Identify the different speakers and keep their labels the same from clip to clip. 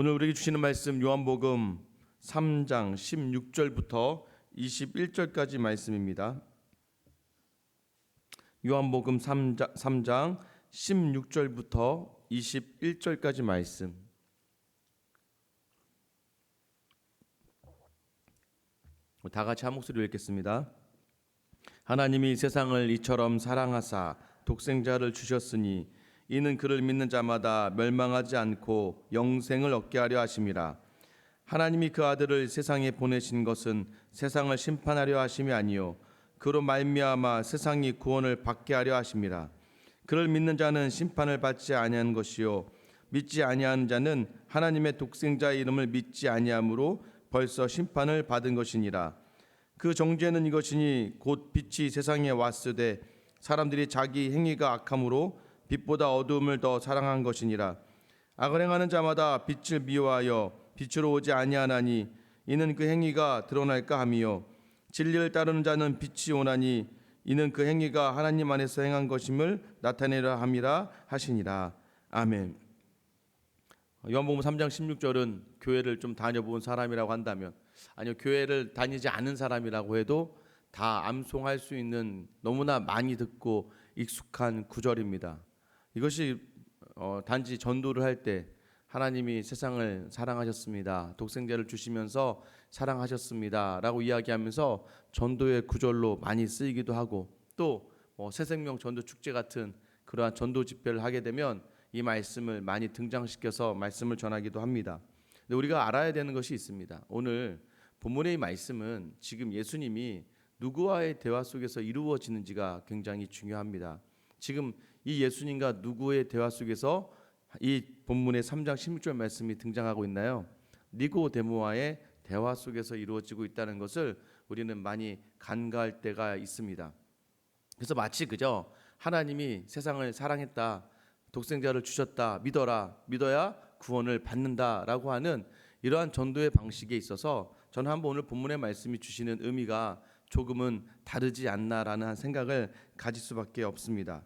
Speaker 1: 오늘 우리에게 주시는 말씀 요한복음 3장 16절부터 21절까지 말씀입니다. 요한복음 3장, 3장 16절부터 21절까지 말씀. 다 같이 한 목소리로 읽겠습니다. 하나님이 세상을 이처럼 사랑하사 독생자를 주셨으니 이는 그를 믿는 자마다 멸망하지 않고 영생을 얻게 하려 하심이라. 하나님이 그 아들을 세상에 보내신 것은 세상을 심판하려 하심이 아니요 그로 말미암아 세상이 구원을 받게 하려 하심이라. 그를 믿는 자는 심판을 받지 아니하는 것이요 믿지 아니하는 자는 하나님의 독생자의 이름을 믿지 아니함으로 벌써 심판을 받은 것이니라. 그 정죄는 이것이니 곧 빛이 세상에 왔으되 사람들이 자기 행위가 악함으로 빛보다 어두움을 더 사랑한 것이니라. 악을 행하는 자마다 빛을 미워하여 빛으로 오지 아니하나니 이는 그 행위가 드러날까 함이요 진리를 따르는 자는 빛이 오나니 이는 그 행위가 하나님 안에서 행한 것임을 나타내려 함이라 하시니라. 아멘. 요한복음 3장 16절은 교회를 좀 다녀본 사람이라고 한다면 아니요 교회를 다니지 않은 사람이라고 해도 다 암송할 수 있는 너무나 많이 듣고 익숙한 구절입니다. 이것이 어, 단지 전도를 할 때 하나님이 세상을 사랑하셨습니다. 독생자를 주시면서 사랑하셨습니다라고 이야기하면서 전도의 구절로 많이 쓰이기도 하고 또 뭐 새생명 전도 축제 같은 그러한 전도 집회를 하게 되면 이 말씀을 많이 등장시켜서 말씀을 전하기도 합니다. 근데 우리가 알아야 되는 것이 있습니다. 오늘 본문의 이 말씀은 지금 예수님이 누구와의 대화 속에서 이루어지는지가 굉장히 중요합니다. 지금 이 예수님과 누구의 대화 속에서 이 본문의 3장 16절 말씀이 등장하고 있나요? 니고데모와의 대화 속에서 이루어지고 있다는 것을 우리는 많이 간과할 때가 있습니다. 그래서 마치 그저 하나님이 세상을 사랑했다. 독생자를 주셨다. 믿어라. 믿어야 구원을 받는다라고 하는 이러한 전도의 방식에 있어서 저는 한번 오늘 본문의 말씀이 주시는 의미가 조금은 다르지 않나라는 생각을 가질 수밖에 없습니다.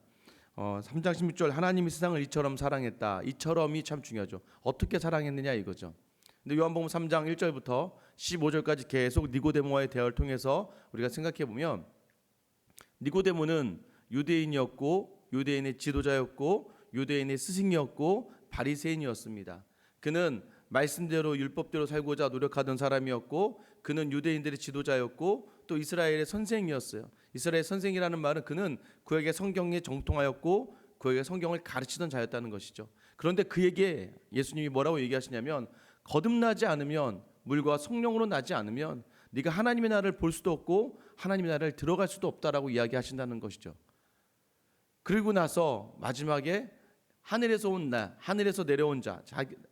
Speaker 1: 어, 3장 16절 하나님이 세상을 이처럼 사랑했다. 이처럼이 참 중요하죠. 어떻게 사랑했느냐 이거죠. 근데 요한복음 3장 1절부터 15절까지 계속 니고데모와의 대화를 통해서 우리가 생각해 보면 니고데모는 유대인이었고 유대인의 지도자였고 유대인의 스승이었고 바리새인이었습니다. 그는 말씀대로 율법대로 살고자 노력하던 사람이었고 그는 유대인들의 지도자였고 또 이스라엘의 선생이었어요. 이스라엘 선생이라는 말은 그는 그에게 성경에 정통하였고 그에게 성경을 가르치던 자였다는 것이죠. 그런데 그에게 예수님이 뭐라고 얘기하시냐면 거듭나지 않으면 물과 성령으로 나지 않으면 네가 하나님의 나라를 볼 수도 없고 하나님의 나라를 들어갈 수도 없다라고 이야기하신다는 것이죠. 그리고 나서 마지막에 하늘에서 온 나, 하늘에서 내려온 자,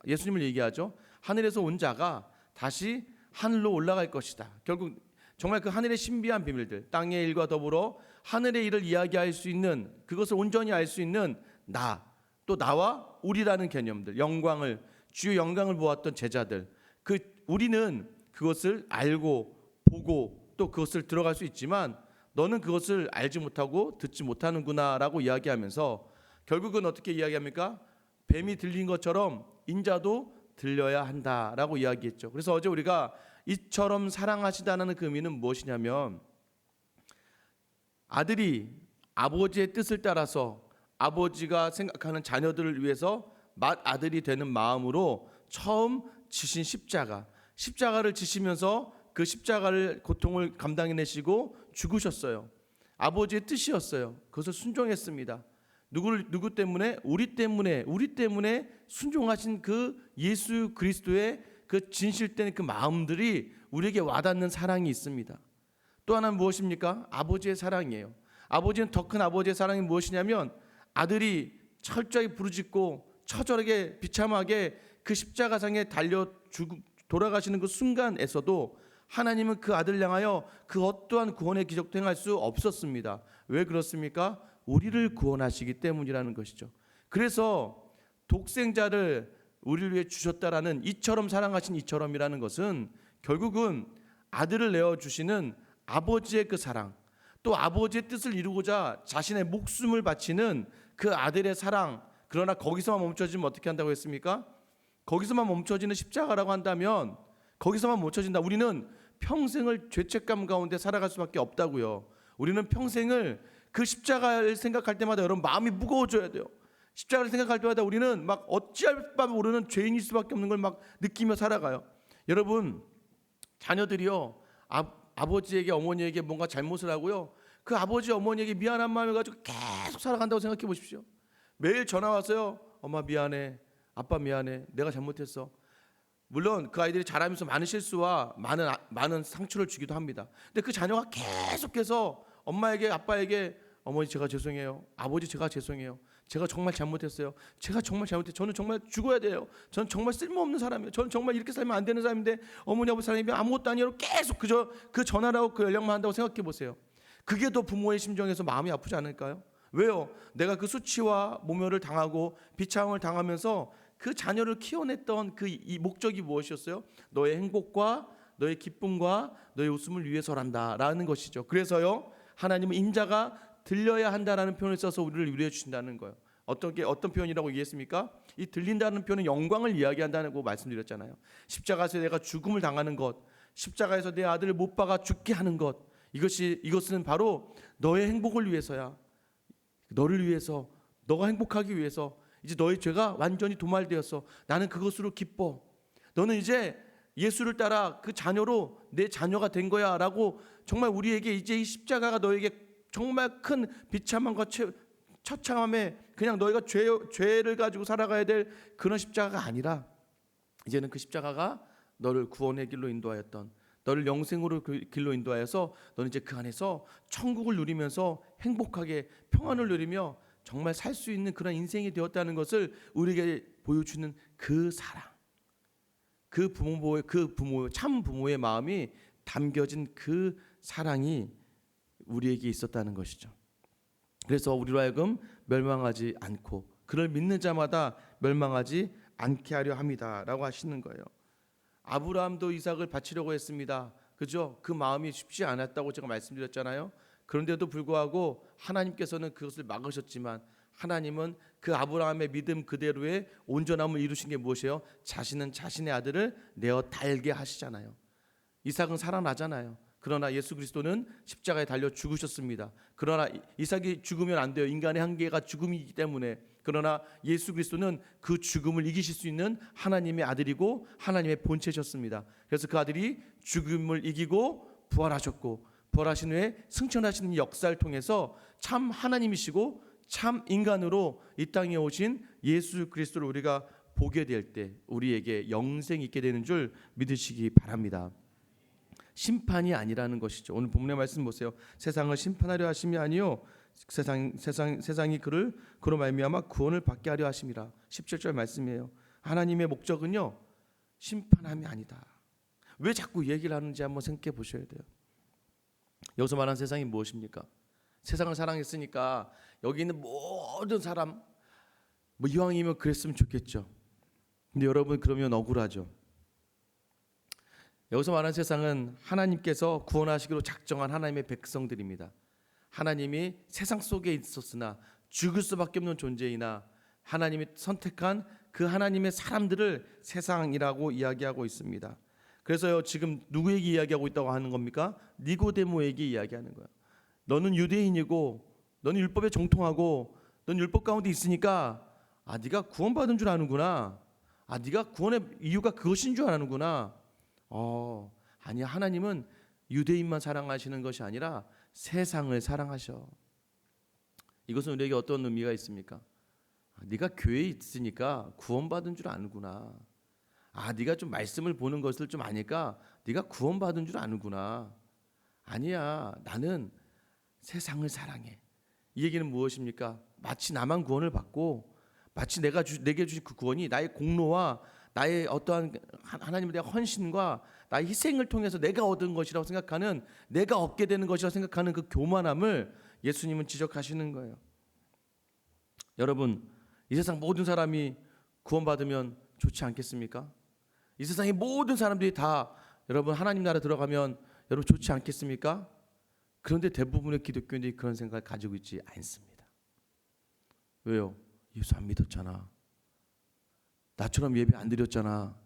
Speaker 1: 예수님을 얘기하죠. 하늘에서 온 자가 다시 하늘로 올라갈 것이다. 결국 정말 그 하늘의 신비한 비밀들, 땅의 일과 더불어 하늘의 일을 이야기할 수 있는 그것을 온전히 알 수 있는 나, 또 나와 우리라는 개념들, 영광을 주의 영광을 보았던 제자들, 그 우리는 그것을 알고 보고 또 그것을 들어갈 수 있지만 너는 그것을 알지 못하고 듣지 못하는구나라고 이야기하면서 결국은 어떻게 이야기합니까? 뱀이 들린 것처럼 인자도 들려야 한다라고 이야기했죠. 그래서 어제 우리가 이처럼 사랑하시다는 그 의미는 무엇이냐면 아들이 아버지의 뜻을 따라서 아버지가 생각하는 자녀들을 위해서 맏 아들이 되는 마음으로 처음 지신 십자가, 십자가를 지시면서 그 십자가를 고통을 감당해내시고 죽으셨어요. 아버지의 뜻이었어요. 그것을 순종했습니다. 누구를 누구 때문에 우리 때문에 우리 때문에 순종하신 그 예수 그리스도의 그 진실된 그 마음들이 우리에게 와닿는 사랑이 있습니다. 또 하나는 무엇입니까? 아버지의 사랑이에요. 아버지는 더 큰 아버지의 사랑이 무엇이냐면 아들이 철저히 부르짖고 처절하게 비참하게 그 십자가상에 달려 죽 돌아가시는 그 순간에서도 하나님은 그 아들 향하여 그 어떠한 구원의 기적도 행할 수 없었습니다. 왜 그렇습니까? 우리를 구원하시기 때문이라는 것이죠. 그래서 독생자를 우리를 위해 주셨다라는 이처럼 사랑하신 이처럼이라는 것은 결국은 아들을 내어 주시는 아버지의 그 사랑, 또 아버지의 뜻을 이루고자 자신의 목숨을 바치는 그 아들의 사랑. 그러나 거기서만 멈춰지면 어떻게 한다고 했습니까? 거기서만 멈춰지는 십자가라고 한다면 거기서만 멈춰진다. 우리는 평생을 죄책감 가운데 살아갈 수밖에 없다고요. 우리는 평생을 그 십자가를 생각할 때마다 여러분 마음이 무거워져야 돼요. 십자가를 생각할 때마다 우리는 막 어찌할 바 모르는 죄인일 수밖에 없는 걸 막 느끼며 살아가요. 여러분 자녀들이요 아, 아버지에게 어머니에게 뭔가 잘못을 하고요 그 아버지 어머니에게 미안한 마음을 가지고 계속 살아간다고 생각해 보십시오. 매일 전화 와서요 엄마 미안해 아빠 미안해 내가 잘못했어. 물론 그 아이들이 자라면서 많은 실수와 많은 아- 많은 상처를 주기도 합니다. 근데 그 자녀가 계속해서 엄마에게 아빠에게 어머니 제가 죄송해요. 아버지 제가 죄송해요. 제가 정말 잘못했어요. 제가 정말 잘못했어요. 저는 정말 죽어야 돼요. 저는 정말 쓸모없는 사람이에요. 저는 정말 이렇게 살면 안 되는 사람인데 어머니 아버지 사람이 아무것도 아니라고 계속 그저 그 전화라고 그 연락만 한다고 생각해 보세요. 그게 더 부모의 심정에서 마음이 아프지 않을까요? 왜요? 내가 그 수치와 모멸을 당하고 비참을 당하면서 그 자녀를 키워냈던 그 이 목적이 무엇이었어요? 너의 행복과 너의 기쁨과 너의 웃음을 위해서란다라는 것이죠. 그래서요 하나님은 인자가 들려야 한다라는 표현을 써서 우리를 위로해 주신다는 거예요. 어떤 게 어떤 표현이라고 얘기했습니까? 이 들린다는 표현은 영광을 이야기한다고 말씀드렸잖아요. 십자가에서 내가 죽음을 당하는 것, 십자가에서 내 아들을 못 박아 죽게 하는 것, 이것이 이것은 바로 너의 행복을 위해서야. 너를 위해서, 너가 행복하기 위해서 이제 너의 죄가 완전히 도말되었어. 나는 그것으로 기뻐. 너는 이제 예수를 따라 그 자녀로 내 자녀가 된 거야라고 정말 우리에게 이제 이 십자가가 너에게 정말 큰 비참함과 처- 처참함에 그냥 너희가 죄, 죄를 가지고 살아가야 될 그런 십자가가 아니라 이제는 그 십자가가 너를 구원의 길로 인도하였던 너를 영생으로 그 길로 인도하여서 너는 이제 그 안에서 천국을 누리면서 행복하게 평안을 누리며 정말 살 수 있는 그런 인생이 되었다는 것을 우리에게 보여주는 그 사랑, 그 부모의 그 부모 참 부모의 마음이 담겨진 그 사랑이 우리에게 있었다는 것이죠. 그래서 우리로 하여금 멸망하지 않고 그를 믿는 자마다 멸망하지 않게 하려 합니다라고 하시는 거예요. 아브라함도 이삭을 바치려고 했습니다. 그죠? 그 마음이 쉽지 않았다고 제가 말씀드렸잖아요. 그런데도 불구하고 하나님께서는 그것을 막으셨지만 하나님은 그 아브라함의 믿음 그대로의 온전함을 이루신 게 무엇이에요? 자신은 자신의 아들을 내어 달게 하시잖아요. 이삭은 살아나잖아요. 그러나 예수 그리스도는 십자가에 달려 죽으셨습니다. 그러나 이- 이삭이 죽으면 안 돼요. 인간의 한계가 죽음이기 때문에. 그러나 예수 그리스도는 그 죽음을 이기실 수 있는 하나님의 아들이고 하나님의 본체셨습니다. 그래서 그 아들이 죽음을 이기고 부활하셨고 부활하신 후에 승천하시는 역사를 통해서 참 하나님이시고 참 인간으로 이 땅에 오신 예수 그리스도를 우리가 보게 될 때 우리에게 영생이 있게 되는 줄 믿으시기 바랍니다. 심판이 아니라는 것이죠. 오늘 본문의 말씀 보세요. 세상을 심판하려 하심이 아니요 세상 세상 세상이 그를 그로 말미암아 구원을 받게 하려 하심이라. 17절 말씀이에요. 하나님의 목적은요. 심판함이 아니다. 왜 자꾸 이 얘기를 하는지 한번 생각해 보셔야 돼요. 여기서 말하는 세상이 무엇입니까? 세상을 사랑했으니까 여기 있는 모든 사람 뭐 이왕이면 그랬으면 좋겠죠. 근데 여러분 그러면 억울하죠. 여기서 말하는 세상은 하나님께서 구원하시기로 작정한 하나님의 백성들입니다. 하나님이 세상 속에 있었으나 죽을 수밖에 없는 존재이나 하나님이 선택한 그 하나님의 사람들을 세상이라고 이야기하고 있습니다. 그래서요 지금 누구에게 이야기하고 있다고 하는 겁니까? 니고데모에게 이야기하는 거예요. 너는 유대인이고 너는 율법에 정통하고 너는 율법 가운데 있으니까 아 네가 구원받은 줄 아는구나. 아 네가 구원의 이유가 그것인 줄 아는구나. 어 아니야 하나님은 유대인만 사랑하시는 것이 아니라 세상을 사랑하셔. 이것은 우리에게 어떤 의미가 있습니까? 아, 네가 교회에 있으니까 구원받은 줄 아는구나. 아, 네가 좀 말씀을 보는 것을 좀 아니까 네가 구원받은 줄 아는구나. 아니야, 나는 세상을 사랑해. 이 얘기는 무엇입니까? 마치 나만 구원을 받고 마치 내가 주, 내게 주신 그 구원이 나의 공로와 나의 어떠한 하- 하나님에 대한 헌신과 나의 희생을 통해서 내가 얻은 것이라고 생각하는 내가 얻게 되는 것이라고 생각하는 그 교만함을 예수님은 지적하시는 거예요. 여러분, 이 세상 모든 사람이 구원받으면 좋지 않겠습니까? 이 세상의 모든 사람들이 다 여러분 하나님 나라 들어가면 여러분 좋지 않겠습니까? 그런데 대부분의 기독교인들이 그런 생각을 가지고 있지 않습니다. 왜요? 예수 안 믿었잖아. 나처럼 예배 안 드렸잖아.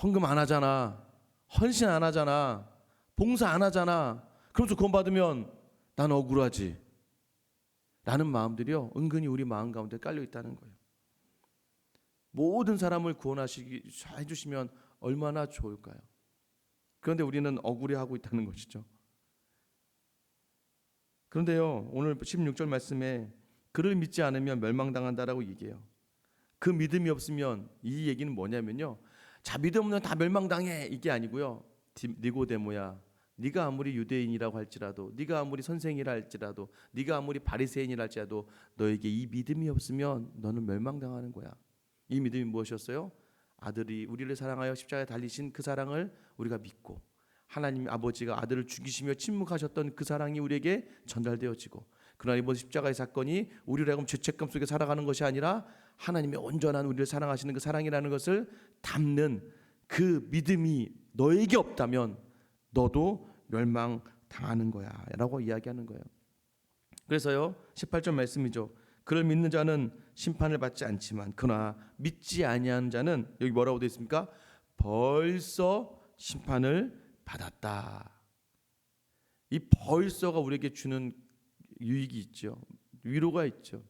Speaker 1: 헌금 안 하잖아. 헌신 안 하잖아. 봉사 안 하잖아. 그러면서 구원 받으면 난 억울하지. 라는 마음들이요. 은근히 우리 마음 가운데 깔려 있다는 거예요. 모든 사람을 구원하시기 해 주시면 얼마나 좋을까요? 그런데 우리는 억울해하고 있다는 것이죠. 그런데요, 오늘 16절 말씀에 그를 믿지 않으면 멸망당한다라고 얘기해요. 그 믿음이 없으면 이 얘기는 뭐냐면요. 자, 믿음 없는 다 멸망당해 이게 아니고요. 디- 니고데모야. 네가 아무리 유대인이라고 할지라도 네가 아무리 선생이라 할지라도 네가 아무리 바리새인이라 할지라도 너에게 이 믿음이 없으면 너는 멸망당하는 거야. 이 믿음이 무엇이었어요? 아들이 우리를 사랑하여 십자가에 달리신 그 사랑을 우리가 믿고 하나님 아버지가 아들을 죽이시며 침묵하셨던 그 사랑이 우리에게 전달되어지고 그러나 이번 십자가의 사건이 우리를 하여금 죄책감 속에 살아가는 것이 아니라 하나님의 온전한 우리를 사랑하시는 그 사랑이라는 것을 담는 그 믿음이 너에게 없다면 너도 멸망 당하는 거야 라고 이야기하는 거예요. 그래서요. 18절 말씀이죠. 그를 믿는 자는 심판을 받지 않지만 그러나 믿지 아니하는 자는 여기 뭐라고 되어 있습니까? 벌써 심판을 받았다. 이 벌써가 우리에게 주는 유익이 있죠. 위로가 있죠.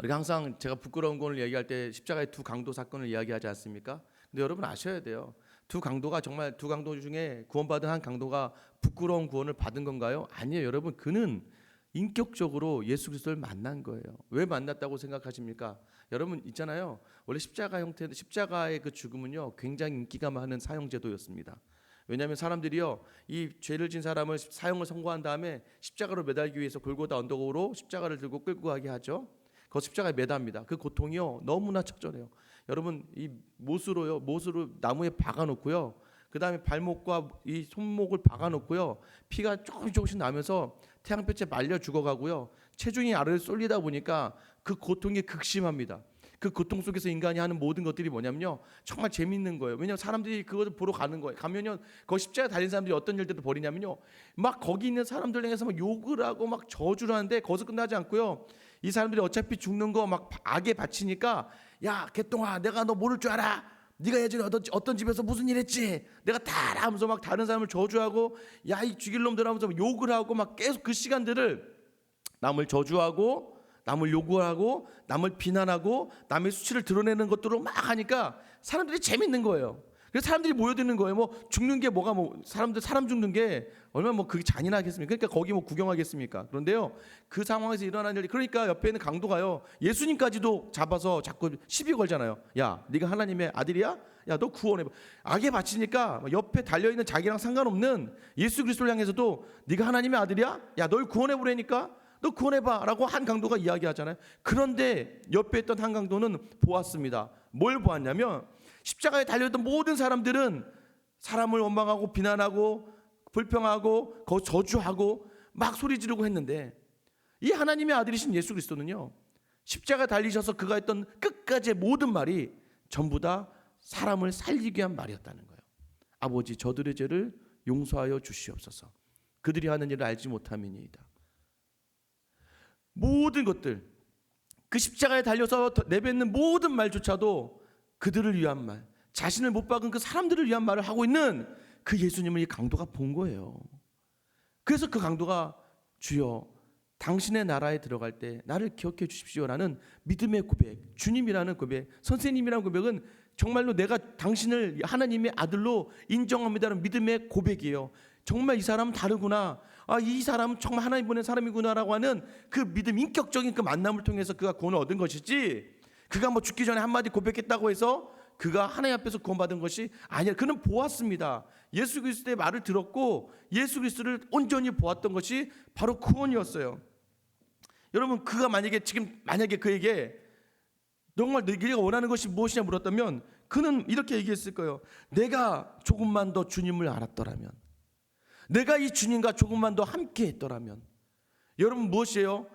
Speaker 1: 우리가 항상 제가 부끄러운 것을 얘기할 때 십자가의 두 강도 사건을 이야기하지 않습니까? 근데 여러분 아셔야 돼요. 두 강도가 정말 두 강도 중에 구원받은 한 강도가 부끄러운 구원을 받은 건가요? 아니에요. 여러분 그는 인격적으로 예수 그리스도를 만난 거예요. 왜 만났다고 생각하십니까? 여러분 있잖아요. 원래 십자가 형태 십자가의 그 죽음은요. 굉장히 인기가 많은 사형 제도였습니다. 왜냐하면 사람들이요 이 죄를 진 사람을 사형을 선고한 다음에 십자가로 매달기 위해서 골고다 언덕으로 십자가를 들고 끌고 가게 하죠. 그 십자가에 매답니다. 그 고통이요 너무나 처절해요. 여러분 이 못으로요 못으로 나무에 박아놓고요. 그 다음에 발목과 이 손목을 박아놓고요 피가 조금씩 조금씩 나면서 태양볕에 말려 죽어가고요 체중이 아래로 쏠리다 보니까 그 고통이 극심합니다. 그 고통 속에서 인간이 하는 모든 것들이 뭐냐면요 정말 재밌는 거예요. 왜냐하면 사람들이 그것을 보러 가는 거예요. 가면요 그 십자가 달린 사람들이 어떤 일들을 벌이냐면요 막 거기 있는 사람들 향해서 막 욕을 하고 막 저주를 하는데 거기서 끝나지 않고요 이 사람들이 어차피 죽는 거 막 악에 바치니까 야 개똥아 내가 너 모를 줄 알아 네가 예전에 어떤, 어떤 집에서 무슨 일 했지 내가 다 알아 하면서 막 다른 사람을 저주하고 야 이 죽일 놈들 하면서 막 욕을 하고 막 계속 그 시간들을 남을 저주하고 남을 요구하고 남을 비난하고 남의 수치를 드러내는 것들로 막 하니까 사람들이 재밌는 거예요. 그래서 사람들이 모여드는 거예요. 뭐 죽는 게 뭐가 뭐 사람들 사람 죽는 게 얼마나 뭐 그게 잔인하겠습니까? 그러니까 거기 뭐 구경하겠습니까? 그런데요. 그 상황에서 일어난 일이 그러니까 옆에 있는 강도가요. 예수님까지도 잡아서 자꾸 시비 걸잖아요. 야, 네가 하나님의 아들이야? 야, 너 구원해 봐. 악에 바치니까 옆에 달려 있는 자기랑 상관없는 예수 그리스도를 향해서도 네가 하나님의 아들이야? 야, 널 구원해 보라니까. 너 구원해봐라고 한 강도가 이야기하잖아요. 그런데 옆에 있던 한 강도는 보았습니다. 뭘 보았냐면 십자가에 달려있던 모든 사람들은 사람을 원망하고 비난하고 불평하고 거 저주하고 막 소리 지르고 했는데 이 하나님의 아들이신 예수 그리스도는요 십자가 달리셔서 그가 했던 끝까지의 모든 말이 전부 다 사람을 살리기 위한 말이었다는 거예요. 아버지 저들의 죄를 용서하여 주시옵소서. 그들이 하는 일을 알지 못함이니이다. 모든 것들 그 십자가에 달려서 내뱉는 모든 말조차도 그들을 위한 말, 자신을 못 박은 그 사람들을 위한 말을 하고 있는 그 예수님을 이 강도가 본 거예요. 그래서 그 강도가 주여 당신의 나라에 들어갈 때 나를 기억해 주십시오라는 믿음의 고백, 주님이라는 고백, 선생님이라는 고백은 정말로 내가 당신을 하나님의 아들로 인정합니다라는 믿음의 고백이에요. 정말 이 사람은 다르구나. 아, 이 사람은 정말 하나님 보낸 사람이구나라고 하는 그 믿음, 인격적인 그 만남을 통해서 그가 구원을 얻은 것이지. 그가 뭐 죽기 전에 한마디 고백했다고 해서 그가 하나님 앞에서 구원받은 것이 아니라 그는 보았습니다. 예수 그리스도의 말을 들었고 예수 그리스도를 온전히 보았던 것이 바로 구원이었어요. 여러분 그가 만약에 지금 만약에 그에게 정말 네가 원하는 것이 무엇이냐 물었다면 그는 이렇게 얘기했을 거예요. 내가 조금만 더 주님을 알았더라면 내가 이 주님과 조금만 더 함께 했더라면 여러분 무엇이에요?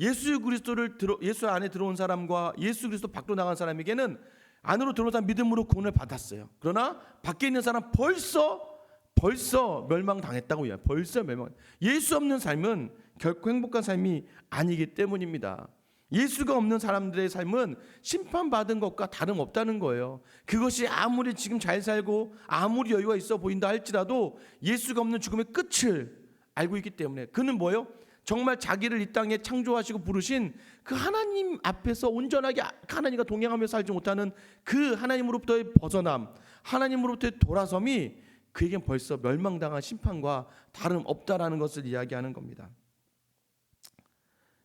Speaker 1: 예수 그리스도를 들어 예수 안에 들어온 사람과 예수 그리스도 밖으로 나간 사람에게는 안으로 들어온 사람 믿음으로 구원을 받았어요. 그러나 밖에 있는 사람 벌써 벌써 멸망당했다고 해요. 벌써 멸망. 예수 없는 삶은 결코 행복한 삶이 아니기 때문입니다. 예수가 없는 사람들의 삶은 심판받은 것과 다름없다는 거예요. 그것이 아무리 지금 잘 살고 아무리 여유가 있어 보인다 할지라도 예수가 없는 죽음의 끝을 알고 있기 때문에 그는 뭐예요? 정말 자기를 이 땅에 창조하시고 부르신 그 하나님 앞에서 온전하게 하나님과 동행하며 살지 못하는 그 하나님으로부터의 벗어남, 하나님으로부터의 돌아섬이 그에겐 벌써 멸망당한 심판과 다름없다라는 것을 이야기하는 겁니다.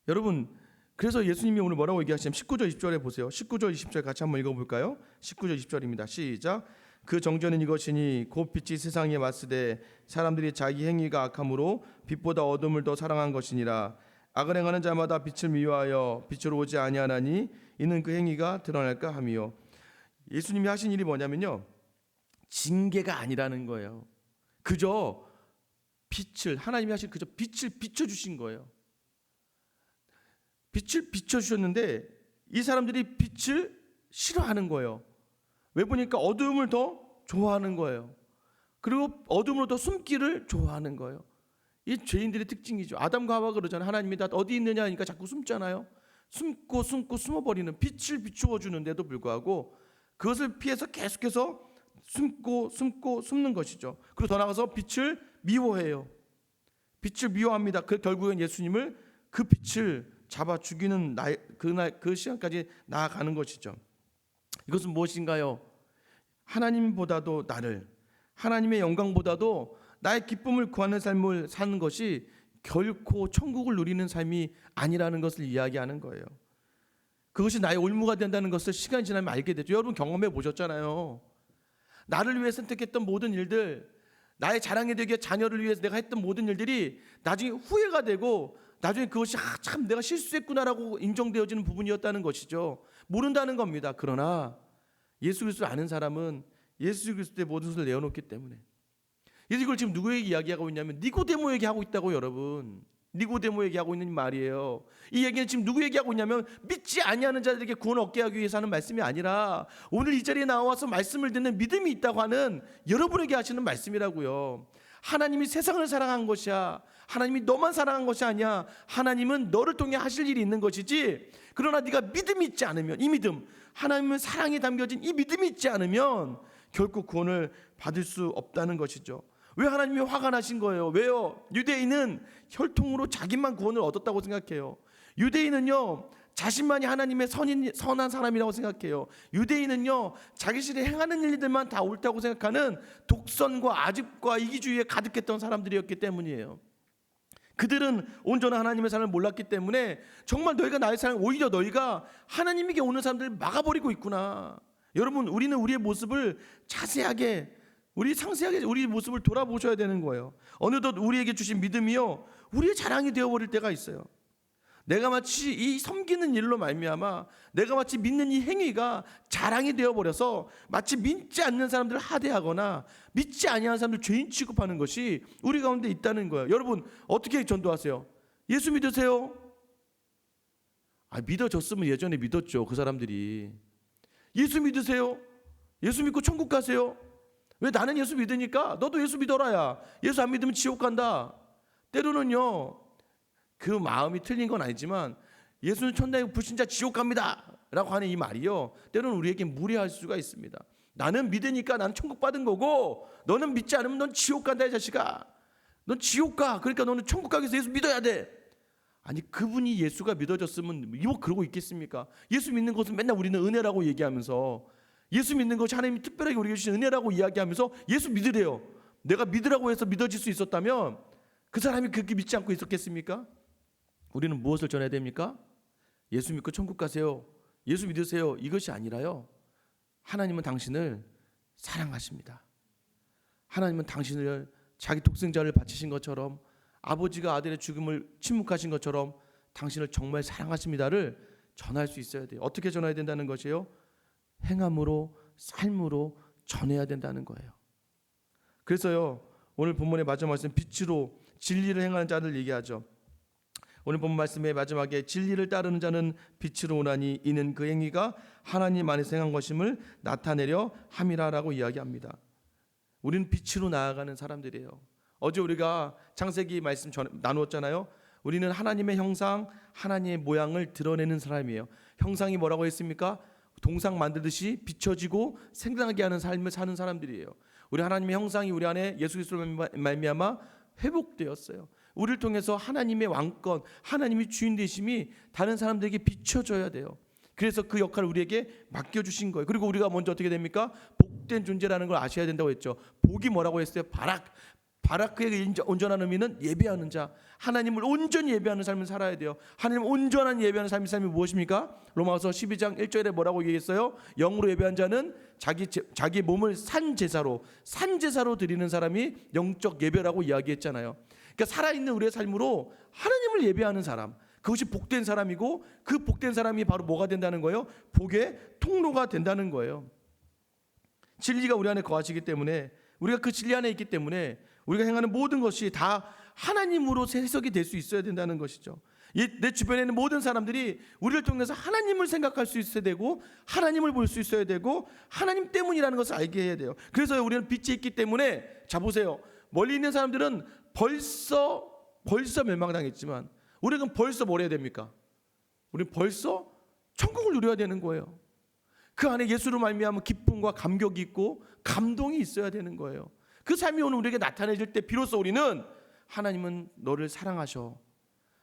Speaker 1: 여러분 그래서 예수님이 오늘 뭐라고 얘기하시냐면 19절 20절에 보세요. 19절 20절 같이 한번 읽어볼까요? 19절 20절입니다. 시작. 그 정죄는 이것이니 곧 빛이 세상에 왔으되 사람들이 자기 행위가 악함으로 빛보다 어둠을 더 사랑한 것이니라. 악을 행하는 자마다 빛을 미워하여 빛으로 오지 아니하나니 이는 그 행위가 드러날까 함이요. 예수님이 하신 일이 뭐냐면요. 징계가 아니라는 거예요. 그저 빛을 하나님이 하신 그저 빛을 비춰 주신 거예요. 빛을 비춰 주셨는데 이 사람들이 빛을 싫어하는 거예요. 왜 보니까 어두움을 더 좋아하는 거예요. 그리고 어둠으로 더 숨기를 좋아하는 거예요. 이 죄인들의 특징이죠. 아담과 하와 그러잖아요. 하나님이 다 어디 있느냐 하니까 자꾸 숨잖아요. 숨고 숨고 숨어버리는 빛을 비추어 주는데도 불구하고 그것을 피해서 계속해서 숨고 숨고 숨는 것이죠. 그리고 더 나가서 빛을 미워해요. 빛을 미워합니다. 그 결국엔 예수님을 그 빛을 잡아 죽이는 날 그날 그 시간까지 나아가는 것이죠. 이것은 무엇인가요? 하나님보다도 나를 하나님의 영광보다도 나의 기쁨을 구하는 삶을 사는 것이 결코 천국을 누리는 삶이 아니라는 것을 이야기하는 거예요. 그것이 나의 올무가 된다는 것을 시간이 지나면 알게 되죠. 여러분 경험해 보셨잖아요. 나를 위해 선택했던 모든 일들, 나의 자랑이 되기 위해 자녀를 위해서 내가 했던 모든 일들이 나중에 후회가 되고 나중에 그것이 아, 참 내가 실수했구나라고 인정되어지는 부분이었다는 것이죠. 모른다는 겁니다. 그러나 예수 그리스도를 아는 사람은 예수 그리스도의 모든 것을 내어놓기 때문에 이걸 지금 누구에게 이야기하고 있냐면 니고데모에게 하고 있다고 여러분. 니고데모에게 하고 있는 말이에요. 이 얘기는 지금 누구에게 하고 있냐면 믿지 아니하는 자들에게 구원 얻게 하기 위해서 하는 말씀이 아니라 오늘 이 자리에 나와서 말씀을 듣는 믿음이 있다고 하는 여러분에게 하시는 말씀이라고요. 하나님이 세상을 사랑한 것이야. 하나님이 너만 사랑한 것이 아니야. 하나님은 너를 통해 하실 일이 있는 것이지. 그러나 네가 믿음이 있지 않으면 이 믿음, 하나님은 사랑이 담겨진 이 믿음이 있지 않으면 결코 구원을 받을 수 없다는 것이죠. 왜 하나님이 화가 나신 거예요? 왜요? 유대인은 혈통으로 자기만 구원을 얻었다고 생각해요. 유대인은요, 자신만이 하나님의 선인, 선한 사람이라고 생각해요. 유대인은요, 자기들이 행하는 일들만 다 옳다고 생각하는 독선과 아집과 이기주의에 가득했던 사람들이었기 때문이에요. 그들은 온전한 하나님의 삶을 몰랐기 때문에 정말 너희가 나의 삶 오히려 너희가 하나님에게 오는 사람들을 막아버리고 있구나. 여러분 우리는 우리의 모습을 자세하게 우리 상세하게 우리 모습을 돌아보셔야 되는 거예요. 어느덧 우리에게 주신 믿음이요 우리의 자랑이 되어버릴 때가 있어요. 내가 마치 이 섬기는 일로 말미암아 내가 마치 믿는 이 행위가 자랑이 되어 버려서 마치 믿지 않는 사람들을 하대하거나 믿지 아니하는 사람들 죄인 취급하는 것이 우리 가운데 있다는 거예요. 여러분 어떻게 전도하세요? 예수 믿으세요? 아 믿어졌으면 예전에 믿었죠 그 사람들이. 예수 믿으세요? 예수 믿고 천국 가세요? 왜 나는 예수 믿으니까 너도 예수 믿어라야. 예수 안 믿으면 지옥 간다. 때로는요 그 마음이 틀린 건 아니지만 예수는 천당의 불신자 지옥 갑니다. 라고 하는 이 말이요. 때로는 우리에게 무리할 수가 있습니다. 나는 믿으니까 난 천국 받은 거고 너는 믿지 않으면 넌 지옥 간다 이 자식아. 넌 지옥 가. 그러니까 너는 천국 가기 위해서 예수 믿어야 돼. 아니 그분이 예수가 믿어졌으면 이거 그러고 있겠습니까? 예수 믿는 것은 맨날 우리는 은혜라고 얘기하면서 예수 믿는 것이 하나님이 특별하게 우리에게 주신 은혜라고 이야기하면서 예수 믿으래요. 내가 믿으라고 해서 믿어질 수 있었다면 그 사람이 그렇게 믿지 않고 있었겠습니까? 우리는 무엇을 전해야 됩니까? 예수 믿고 천국 가세요. 예수 믿으세요. 이것이 아니라요. 하나님은 당신을 사랑하십니다. 하나님은 당신을 자기 독생자를 바치신 것처럼 아버지가 아들의 죽음을 침묵하신 것처럼 당신을 정말 사랑하십니다를 전할 수 있어야 돼요. 어떻게 전해야 된다는 것이에요? 행함으로 삶으로 전해야 된다는 거예요. 그래서요. 오늘 본문의 마지막 말씀 빛으로 진리를 행하는 자들 얘기하죠. 오늘 본 말씀의 마지막에 진리를 따르는 자는 빛으로 오나니 이는 그 행위가 하나님 안에서 행한 것임을 나타내려 함이라라고 이야기합니다. 우리는 빛으로 나아가는 사람들이에요. 어제 우리가 창세기 말씀 전, 나누었잖아요. 우리는 하나님의 형상, 하나님의 모양을 드러내는 사람이에요. 형상이 뭐라고 했습니까? 동상 만들듯이 비춰지고 생각하게 하는 삶을 사는 사람들이에요. 우리 하나님의 형상이 우리 안에 예수 그리스도로 말미암아 회복되었어요. 우리를 통해서 하나님의 왕권, 하나님의 주인 되심이 다른 사람들에게 비춰져야 돼요. 그래서 그 역할을 우리에게 맡겨 주신 거예요. 그리고 우리가 먼저 어떻게 됩니까? 복된 존재라는 걸 아셔야 된다고 했죠. 복이 뭐라고 했어요? 바락. 인자- 온전한 의미는 예배하는 자. 하나님을 온전히 예배하는 삶을 살아야 돼요. 하나님 온전한 예배하는 삶의 삶이 무엇입니까? 로마서 12장 1절에 뭐라고 얘기했어요? 영으로 예배한 자는 자기 제- 자기 몸을 산 제사로 산 제사로 드리는 사람이 영적 예배라고 이야기했잖아요. 그러니까 살아있는 우리의 삶으로 하나님을 예배하는 사람. 그것이 복된 사람이고 그 복된 사람이 바로 뭐가 된다는 거예요? 복의 통로가 된다는 거예요. 진리가 우리 안에 거하시기 때문에 우리가 그 진리 안에 있기 때문에 우리가 행하는 모든 것이 다 하나님으로 해석이 될 수 있어야 된다는 것이죠. 이- 내 주변에 있는 모든 사람들이 우리를 통해서 하나님을 생각할 수 있어야 되고 하나님을 볼 수 있어야 되고 하나님 때문이라는 것을 알게 해야 돼요. 그래서 우리는 빛이 있기 때문에 자 보세요. 멀리 있는 사람들은 벌써 벌써 멸망당했지만 우리는 벌써 뭘 해야 됩니까? 우리는 벌써 천국을 누려야 되는 거예요. 그 안에 예수로 말미암은 기쁨과 감격이 있고 감동이 있어야 되는 거예요. 그 삶이 오늘 우리에게 나타내질 때 비로소 우리는 하나님은 너를 사랑하셔.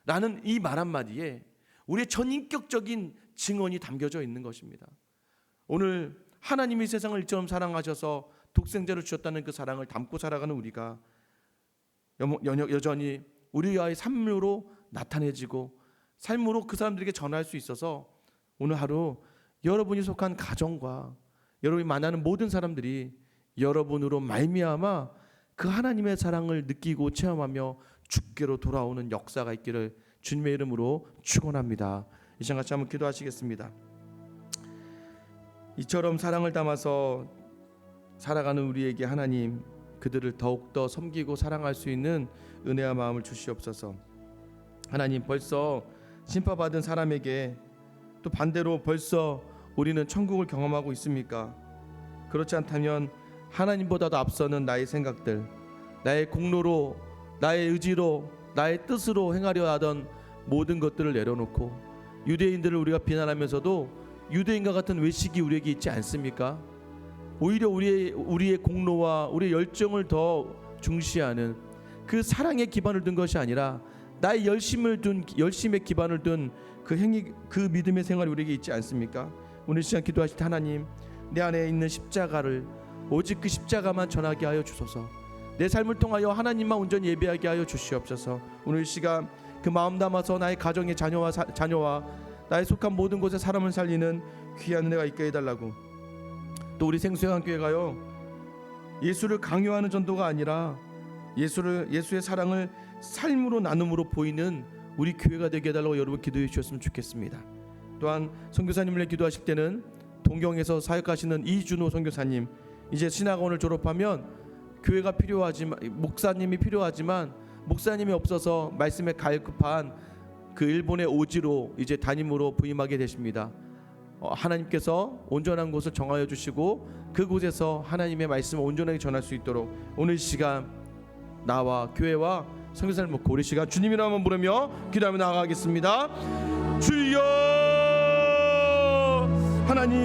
Speaker 1: 라는 이 말 한마디에 우리의 전인격적인 증언이 담겨져 있는 것입니다. 오늘 하나님이 세상을 이처럼 사랑하셔서 독생자를 주셨다는 그 사랑을 담고 살아가는 우리가 여전히 우리와의 삶으로 나타내지고 삶으로 그 사람들에게 전할 수 있어서 오늘 하루 여러분이 속한 가정과 여러분이 만나는 모든 사람들이 여러분으로 말미암아 그 하나님의 사랑을 느끼고 체험하며 주께로 돌아오는 역사가 있기를 주님의 이름으로 축원합니다. 이 시간 같이 한번 기도하시겠습니다. 이처럼 사랑을 담아서 살아가는 우리에게 하나님 그들을 더욱더 섬기고 사랑할 수 있는 은혜와 마음을 주시옵소서. 하나님 벌써 심판받은 사람에게 또 반대로 벌써 우리는 천국을 경험하고 있습니까? 그렇지 않다면 하나님보다도 앞서는 나의 생각들, 나의 공로로, 나의 의지로, 나의 뜻으로 행하려 하던 모든 것들을 내려놓고 유대인들을 우리가 비난하면서도 유대인과 같은 외식이 우리에게 있지 않습니까? 오히려 우리의 우리의 공로와 우리의 열정을 더 중시하는 그 사랑의 기반을 둔 것이 아니라 나의 열심을 둔 열심의 기반을 둔 그 행위 그 믿음의 생활이 우리에게 있지 않습니까? 오늘 시간 기도하실 때 하나님 내 안에 있는 십자가를 오직 그 십자가만 전하게 하여 주소서. 내 삶을 통하여 하나님만 온전히 예배하게 하여 주시옵소서. 오늘 이 시간 그 마음 담아서 나의 가정의 자녀와 사, 자녀와 나의 속한 모든 곳에 사람을 살리는 귀한 은혜가 있게 해달라고. 또 우리 생수양교회 가요 예수를 강요하는 전도가 아니라 예수를 예수의 사랑을 삶으로 나눔으로 보이는 우리 교회가 되게 해달라고 여러분 기도해 주셨으면 좋겠습니다. 또한 선교사님을 기도하실 때는 동경에서 사역하시는 이준호 선교사님 이제 신학원을 졸업하면 교회가 필요하지만 목사님이 필요하지만 목사님이 없어서 말씀에 갈급한 그 일본의 오지로 이제 담임으로 부임하게 되십니다. 어, 하나님께서 온전한 곳을 정하여 주시고 그곳에서 하나님의 말씀을 온전하게 전할 수 있도록 오늘 시간 나와 교회와 성교사를 먹고 우리 시간 주님이라 한번 부르며 기도하며 나아가겠습니다. 주여 하나님